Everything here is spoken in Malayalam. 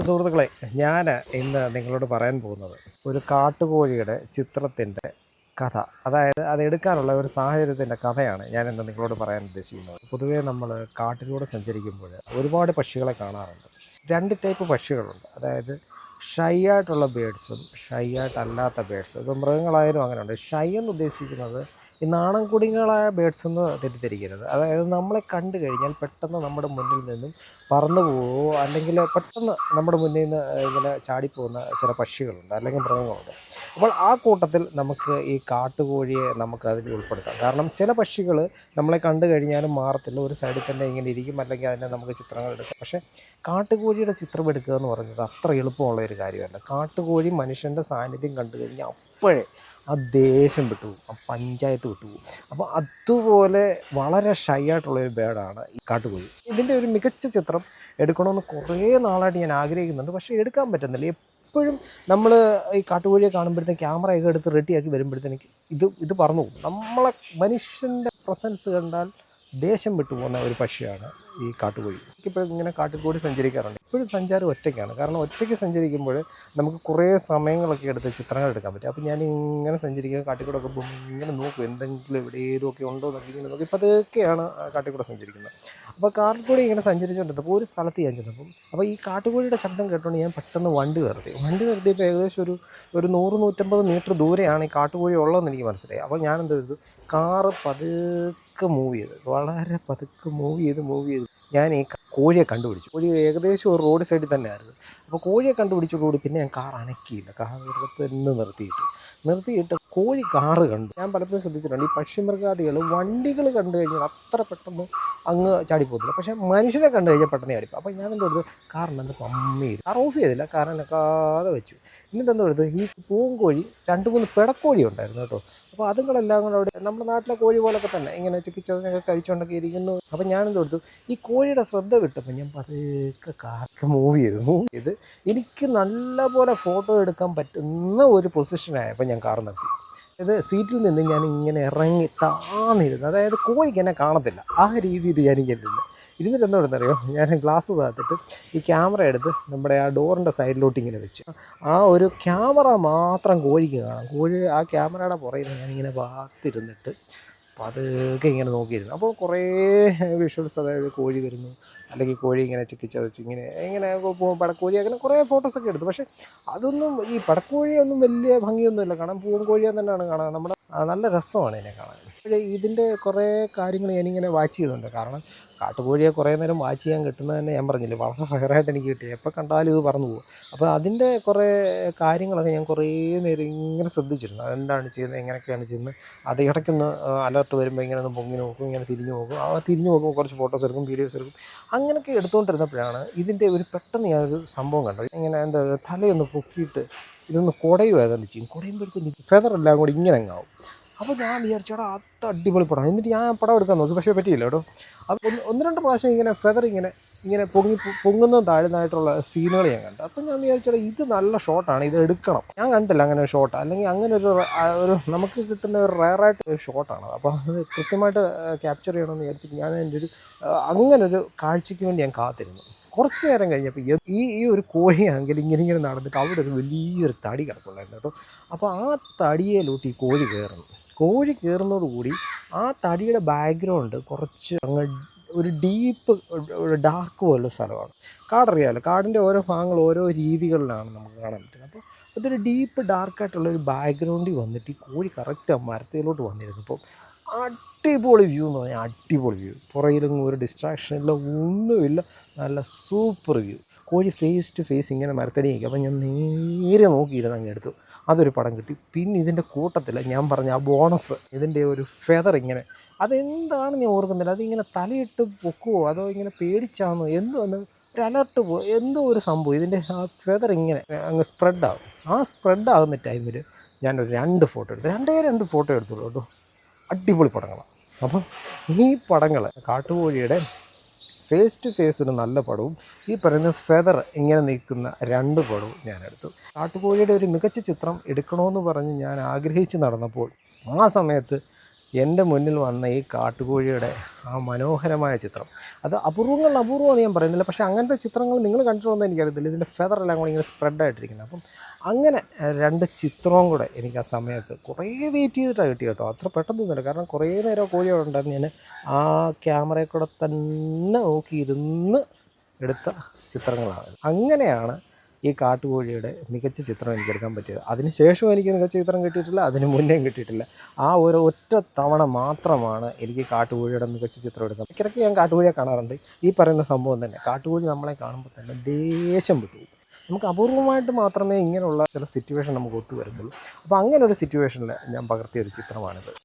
സുഹൃത്തുക്കളെ ഞാൻ ഇന്ന് നിങ്ങളോട് പറയാൻ പോകുന്നത് ഒരു കാട്ടുകോഴിയുടെ ചിത്രത്തിന്റെ കഥ. അതായത് അത് എടുക്കാനുള്ള ഒരു സാഹചര്യത്തിന്റെ കഥയാണ് ഞാൻ ഇന്ന് നിങ്ങളോട് പറയാൻ ഉദ്ദേശിക്കുന്നത്. പൊതുവേ നമ്മൾ കാട്ടിലൂടെ സഞ്ചരിക്കുമ്പോൾ ഒരുപാട് പക്ഷികളെ കാണാറുണ്ട്. രണ്ട് ടൈപ്പ് പക്ഷികളുണ്ട്. അതായത് ഷൈ ആയിട്ടുള്ള ബേഡ്സും ഷൈ ആയിട്ടല്ലാത്ത ബേഡ്സും. ഇപ്പോൾ മൃഗങ്ങളായാലും അങ്ങനെയുണ്ട്. ഷൈ എന്ന് ഉദ്ദേശിക്കുന്നത് ഈ നാണൻ കുടികളായ ബേഡ്സ് എന്ന് തെറ്റിദ്ധരിക്കരുത്. അതായത് നമ്മളെ കണ്ടു കഴിഞ്ഞാൽ പെട്ടെന്ന് നമ്മുടെ മുന്നിൽ നിന്നും പറന്നു പോവുകയോ അല്ലെങ്കിൽ പെട്ടെന്ന് നമ്മുടെ മുന്നിൽ നിന്ന് ഇങ്ങനെ ചാടിപ്പോകുന്ന ചില പക്ഷികളുണ്ട് അല്ലെങ്കിൽ മൃഗങ്ങളുണ്ട്. അപ്പോൾ ആ കൂട്ടത്തിൽ നമുക്ക് ഈ കാട്ടുകോഴിയെ നമുക്ക് അതിൽ ഉൾപ്പെടുത്താം. കാരണം ചില പക്ഷികൾ നമ്മളെ കണ്ടു കഴിഞ്ഞാലും മാറത്തില്ല. ഒരു സൈഡിൽ തന്നെ ഇങ്ങനെ ഇരിക്കും അല്ലെങ്കിൽ അതിനെ നമുക്ക് ചിത്രങ്ങൾ എടുക്കാം. പക്ഷേ കാട്ടുകോഴിയുടെ ചിത്രം എടുക്കുക എന്ന് പറയുന്നത് അത്ര എളുപ്പമുള്ള ഒരു കാര്യമല്ല. കാട്ടുകോഴി മനുഷ്യന്റെ സാന്നിധ്യം കണ്ടു കഴിഞ്ഞാൽ അപ്പോഴേ ആ ദേശം വിട്ടുപോകും ആ പഞ്ചായത്ത് വിട്ടുപോകും. അപ്പോൾ അതുപോലെ വളരെ ഷൈ ആയിട്ടുള്ള ഒരു ബേഡാണ് ഈ കാട്ടുകോഴി ഇതിന്റെ ഒരു മികച്ച ചിത്രം എടുക്കണമെന്ന് കുറേ നാളായിട്ട് ഞാൻ ആഗ്രഹിക്കുന്നുണ്ട്. പക്ഷേ എടുക്കാൻ പറ്റുന്നില്ല. എപ്പോഴും നമ്മൾ ഈ കാട്ടുകോഴിയെ കാണുമ്പോഴത്തേക്ക് ക്യാമറയൊക്കെ എടുത്ത് റെഡിയാക്കി വരുമ്പോഴത്തേക്ക് ഇത് ഇത് പറഞ്ഞു നമ്മളെ മനുഷ്യന്റെ പ്രസൻസ് കണ്ടാൽ ദേശം വിട്ടുപോകുന്ന ഒരു പക്ഷിയാണ് ഈ കാട്ടുകോഴി. എനിക്കിപ്പോഴും ഇങ്ങനെ കാട്ടുകോഴി സഞ്ചരിക്കാറുണ്ട്. ഇപ്പോഴും സഞ്ചാരം ഒറ്റയ്ക്കാണ്. കാരണം ഒറ്റയ്ക്ക് സഞ്ചരിക്കുമ്പോൾ നമുക്ക് കുറേ സമയങ്ങളൊക്കെ എടുത്ത് ചിത്രങ്ങൾ എടുക്കാൻ പറ്റും. അപ്പോൾ ഞാൻ ഇങ്ങനെ സഞ്ചരിക്കുന്ന കാട്ടിക്കൂടെ ഒക്കെ പോകുമ്പോൾ ഇങ്ങനെ നോക്കും എന്തെങ്കിലും എവിടെയെങ്കിലുമൊക്കെ ഉണ്ടോ എന്നൊക്കെ ഇങ്ങനെ നോക്കും. ഇപ്പോൾ അതൊക്കെയാണ് കാട്ടിക്കൂടെ സഞ്ചരിക്കുന്നത്. അപ്പോൾ കാട്ടിക്കൂടെ ഇങ്ങനെ സഞ്ചരിച്ചുകൊണ്ടിരുന്നപ്പോൾ ഒരു സ്ഥലത്ത് ഞാൻ ചെന്നപ്പം അപ്പോൾ ഈ കാട്ടുകോഴിയുടെ ശബ്ദം കേട്ടുകൊണ്ട് ഞാൻ പെട്ടെന്ന് വണ്ടി നിർത്തി. വണ്ടി നിർത്തിയപ്പോൾ ഏകദേശം ഒരു ഒരു നൂറ് നൂറ്റമ്പത് മീറ്റർ ദൂരെയാണ് ഈ കാട്ടുകോഴി ഉള്ളതെന്ന് എനിക്ക് മനസ്സിലായി. അപ്പോൾ ഞാൻ എന്ത് ചെയ്തു? കാറ് പതുക്കെ മൂവ് ചെയ്ത് വളരെ പതുക്കെ മൂവ് ചെയ്ത് മൂവ് ചെയ്ത് ഞാൻ ഈ കോഴിയെ കണ്ടുപിടിച്ചു കോഴി ഏകദേശം ഒരു റോഡ് സൈഡിൽ തന്നെ ആയിരുന്നു അപ്പോൾ കോഴിയെ കണ്ടുപിടിച്ചതോടുകൂടി പിന്നെ ഞാൻ കാർ അനക്കിയില്ല കാർ എടുത്ത് തന്നെ നിർത്തിയിട്ട് നിർത്തിയിട്ട് കോഴി കാറ് കണ്ടു ഞാൻ പലപ്പോഴും ശ്രദ്ധിച്ചിട്ടുണ്ട് ഈ പക്ഷിമൃഗാദികൾ വണ്ടികൾ കണ്ടു കഴിഞ്ഞാൽ അത്ര പെട്ടെന്ന് അങ്ങ് ചാടിപ്പോകത്തില്ല പക്ഷേ മനുഷ്യനെ കണ്ടു കഴിഞ്ഞാൽ പെട്ടെന്ന് ചാടിപ്പോ അപ്പോൾ ഞാൻ എന്തോ എടുത്തു കാറിന് പമ്മി കാർ ഓഫ് ചെയ്തില്ല കാർ അനക്കാതെ വെച്ചു എന്നിട്ട് എന്താ പറയുന്നത്? ഈ പൂങ്കോഴി രണ്ട് മൂന്ന് പിടക്കോഴി ഉണ്ടായിരുന്നു കേട്ടോ. അപ്പോൾ അതുങ്ങളെല്ലാം കൂടെ അവിടെ നമ്മുടെ നാട്ടിലെ കോഴി പോലൊക്കെ തന്നെ ഇങ്ങനെ ചിക്കിച്ചതിനൊക്കെ കഴിച്ചുകൊണ്ടൊക്കെ ഇരിക്കുന്നു. അപ്പോൾ ഞാനെന്ത് കൊടുത്തു? ഈ കോഴിയുടെ ശ്രദ്ധ കിട്ടുമ്പോൾ ഞാൻ പതുക്കെ കാർക്ക് മൂവ് ചെയ്തു. മൂവ് ചെയ്ത് എനിക്ക് നല്ലപോലെ ഫോട്ടോ എടുക്കാൻ പറ്റുന്ന ഒരു പൊസിഷനായപ്പോൾ ഞാൻ കാർ നിർത്തി. ഇത് സീറ്റിൽ നിന്ന് ഞാൻ ഇങ്ങനെ ഇറങ്ങി താന്നിരുന്നു. അതായത് കോഴിക്ക് എന്നെ കാണത്തില്ല. ആ രീതിയിൽ ഞാൻ ഇങ്ങനെ ഇരുന്നു. ഇരുന്നിട്ട് എന്താ അറിയോ ഞാൻ ഗ്ലാസ് താത്തിട്ട് ഈ ക്യാമറ എടുത്ത് നമ്മുടെ ആ ഡോറിന്റെ സൈഡിലോട്ട് ഇങ്ങനെ വെച്ച്. ആ ഒരു ക്യാമറ മാത്രം കോഴിക്ക് കാണാം. കോഴി ആ ക്യാമറയുടെ പുറകിൽ ഞാനിങ്ങനെ ഭാഗത്തിരുന്നിട്ട് അതൊക്കെ ഇങ്ങനെ നോക്കിയിരുന്നു. അപ്പോൾ കുറേ വിഷ്വൽസ് അതായത് കോഴി വരുന്നു. അല്ലെങ്കിൽ കോഴി ഇങ്ങനെ ചിക്കിച്ചതച്ച് ഇങ്ങനെ ഇങ്ങനെ പടക്കോഴി അങ്ങനെ കുറേ ഫോട്ടോസൊക്കെ എടുത്തു. പക്ഷേ അതൊന്നും ഈ പടക്കോഴിയൊന്നും വലിയ ഭംഗിയൊന്നുമില്ല. കാണാൻ പൂവൻ കോഴിയെ തന്നെയാണ് കാണാൻ നമ്മുടെ നല്ല രസമാണ് ഇതിനെ കാണാൻ. ഇതിന്റെ കുറേ കാര്യങ്ങൾ ഞാനിങ്ങനെ വാച്ച് ചെയ്യുന്നുണ്ട് കാരണം കാട്ടുകോഴിയെ കുറേ നേരം വാച്ച് ചെയ്യാൻ കിട്ടുന്നത് തന്നെ ഞാൻ പറഞ്ഞില്ലേ വളരെ റയറായിട്ട് എനിക്ക് കിട്ടി എപ്പോൾ കണ്ടാലും ഇത് പറന്നു പോകും. അപ്പോൾ അതിന്റെ കുറേ കാര്യങ്ങളൊക്കെ ഞാൻ കുറേ നേരം ഇങ്ങനെ ശ്രദ്ധിച്ചിരുന്നു. അതെന്താണ് ചെയ്യുന്നത് എങ്ങനെയൊക്കെയാണ് ചെയ്യുന്നത് അത് ഇടയ്ക്കൊന്ന് അലർട്ട് വരുമ്പോൾ ഇങ്ങനെ ഒന്ന് പൊങ്ങി നോക്കും ഇങ്ങനെ തിരിഞ്ഞു നോക്കും ആ തിരിഞ്ഞു നോക്കുമ്പോൾ കുറച്ച് ഫോട്ടോസ് എടുക്കും വീഡിയോസ് എടുക്കും. അങ്ങനെയൊക്കെ എടുത്തുകൊണ്ടിരുന്നപ്പോഴാണ് ഇതിന്റെ ഒരു പെട്ടെന്ന് ഞാനൊരു സംഭവം കണ്ടത്. ഇങ്ങനെ എന്താ തലയൊന്ന് പൊക്കിയിട്ട് ഇതൊന്ന് കുടയുമായിരുന്നു ചെയ്യും കുടയുമ്പോഴത്തേക്ക് ഫെദർ എല്ലാം കൂടി ഇങ്ങനെ അങ്ങാവും അപ്പോൾ ഞാൻ വിചാരിച്ചോടാ അത് അടിപൊളി പടം. എന്നിട്ട് ഞാൻ പടം എടുക്കാൻ നോക്കി. പക്ഷേ പറ്റിയില്ല കേട്ടോ. അപ്പോൾ ഒന്ന് ഒന്ന് രണ്ട് പ്രാവശ്യം ഇങ്ങനെ ഫെദർ ഇങ്ങനെ ഇങ്ങനെ പൊങ്ങി പൊങ്ങുന്നതും താഴ്ന്നതായിട്ടുള്ള സീനുകൾ ഞാൻ കണ്ടു. അപ്പോൾ ഞാൻ വിചാരിച്ചോടാ ഇത് നല്ല ഷോട്ടാണ് ഇത് എടുക്കണം. ഞാൻ കണ്ടില്ല അങ്ങനെ ഒരു ഷോട്ട് അല്ലെങ്കിൽ അങ്ങനെ ഒരു ഒരു നമുക്ക് കിട്ടുന്ന ഒരു റയറായിട്ട് ഒരു ഷോട്ടാണ് അപ്പോൾ അത്. കൃത്യമായിട്ട് ക്യാപ്ചർ ചെയ്യണമെന്ന് വിചാരിച്ചിട്ട് ഞാൻ എന്റെ ഒരു അങ്ങനൊരു കാഴ്ചയ്ക്ക് വേണ്ടി ഞാൻ കാത്തിരുന്നു. കുറച്ച് നേരം കഴിഞ്ഞപ്പോൾ ഈ- ഈ ഒരു കോഴിയാണെങ്കിൽ ഇങ്ങനെ ഇങ്ങനെ നടന്നിട്ട് അവിടെ ഒരു വലിയൊരു തടി കിടപ്പുണ്ടായിരുന്നു കേട്ടോ. അപ്പോൾ ആ തടിയിലോട്ട് ഈ കോഴി കയറുന്നു. കോഴി കയറുന്നതോടുകൂടി ആ തടിയുടെ ബാക്ക്ഗ്രൗണ്ട് കുറച്ച് അങ്ങ് ഒരു ഡീപ്പ് ഡാർക്ക് പോലുള്ള സ്ഥലമാണ്. കാടറിയാമല്ലോ കാടിന്റെ ഓരോ ഭാഗങ്ങൾ ഓരോ രീതികളിലാണ് നമുക്ക് കാണാൻ പറ്റുന്നത്. അപ്പോൾ അതൊരു ഡീപ്പ് ഡാർക്കായിട്ടുള്ള ഒരു ബാക്ക്ഗ്രൗണ്ടിൽ വന്നിട്ട് ഈ കോഴി കറക്റ്റ് ആ മരത്തിലോട്ട് വന്നിരുന്നപ്പോൾ അടിപൊളി വ്യൂ എന്ന് പറഞ്ഞാൽ അടിപൊളി വ്യൂ പുറകിലൊന്നും ഒരു ഡിസ്ട്രാക്ഷൻ ഇല്ല ഒന്നുമില്ല. നല്ല സൂപ്പർ വ്യൂ കോഴി ഫേസ് ടു ഫേസ് ഇങ്ങനെ മരത്തടി അപ്പോൾ ഞാൻ നേരെ നോക്കിയിരുന്നു അങ്ങ് എടുത്തു. അതൊരു പടം കിട്ടി. പിന്നെ ഇതിന്റെ കൂട്ടത്തിൽ ഞാൻ പറഞ്ഞ ആ ബോണസ് ഇതിന്റെ ഒരു ഫെദർ ഇങ്ങനെ അതെന്താണ് ഞാൻ ഓർക്കുന്നില്ല. അതിങ്ങനെ തലയിട്ട് പൊക്കുവോ? അതോ ഇങ്ങനെ പേടിച്ചാണോ എന്തോ എന്ന് ഒരു അലർട്ട് പോ എന്തോ ഒരു സംഭവം. ഇതിന്റെ ആ ഫെദർ ഇങ്ങനെ അങ്ങ് സ്പ്രെഡാകും ആ സ്പ്രെഡാകുന്ന ടൈമിൽ ഞാനൊരു രണ്ട് ഫോട്ടോ എടുത്തു. രണ്ടേ രണ്ട് ഫോട്ടോ എടുത്തുള്ളൂ കേട്ടോ. അടിപൊളി പടങ്ങളാണ് അപ്പം ഈ പടങ്ങൾ കാട്ടുകോഴിയുടെ ഫേസ് ടു ഫേസ് ഒരു നല്ല പടവും ഈ പറയുന്ന ഫെദർ ഇങ്ങനെ നിൽക്കുന്ന രണ്ട് പടവും ഞാൻ എടുത്തു. കാട്ടുകോഴിയുടെ ഒരു മികച്ച ചിത്രം എടുക്കണമെന്ന് പറഞ്ഞ് ഞാൻ ആഗ്രഹിച്ച് നടന്നപ്പോൾ ആ സമയത്ത് എന്റെ മുന്നിൽ വന്ന ഈ കാട്ടുകോഴിയുടെ ആ മനോഹരമായ ചിത്രം. അത് അപൂർവങ്ങളിൽ അപൂർവമെന്ന് ഞാൻ പറയുന്നില്ല. പക്ഷേ അങ്ങനത്തെ ചിത്രങ്ങൾ നിങ്ങൾ കണ്ടിട്ടുണ്ടെന്ന് എനിക്കറിയത്തില്ല. ഇതിന്റെ ഫെദർ എല്ലാം കൂടി ഇങ്ങനെ സ്പ്രെഡ് ആയിട്ടിരിക്കുന്നത് അപ്പം അങ്ങനെ രണ്ട് ചിത്രവും കൂടെ എനിക്ക് ആ സമയത്ത് കുറേ വെയിറ്റ് ചെയ്തിട്ടാണ് കിട്ടിയ കേട്ടോ. അത്ര പെട്ടെന്നൊന്നുമില്ല കാരണം കുറേ നേരം കോഴി അവിടെ ഉണ്ടായിരുന്നു. ഞാൻ ആ ക്യാമറയിൽ കൂടെ തന്നെ നോക്കിയിരുന്ന് എടുത്ത ചിത്രങ്ങളാണ്. അങ്ങനെയാണ് ഈ കാട്ടുകോഴിയുടെ മികച്ച ചിത്രം എനിക്ക് എടുക്കാൻ പറ്റിയത് അതിനുശേഷം എനിക്ക് മികച്ച ചിത്രം കിട്ടിയിട്ടില്ല അതിന് മുന്നേയും കിട്ടിയിട്ടില്ല. ആ ഒരു ഒറ്റ തവണ മാത്രമാണ് എനിക്ക് കാട്ടുകോഴിയുടെ മികച്ച ചിത്രം എടുക്കാൻ ഇടയ്ക്കിടയ്ക്ക് ഞാൻ കാട്ടുകോഴിയെ കാണാറുണ്ട്. ഈ പറയുന്ന സംഭവം തന്നെ കാട്ടുകോഴി നമ്മളെ കാണുമ്പോൾ തന്നെ ദേഷ്യം വിട്ടു നമുക്ക് അപൂർവമായിട്ട് മാത്രമേ ഇങ്ങനെയുള്ള ചില സിറ്റുവേഷൻ നമുക്ക് ഒത്തു വരത്തുള്ളൂ. അപ്പോൾ അങ്ങനെ ഒരു സിറ്റുവേഷനിൽ ഞാൻ പകർത്തിയ ഒരു ചിത്രമാണിത്.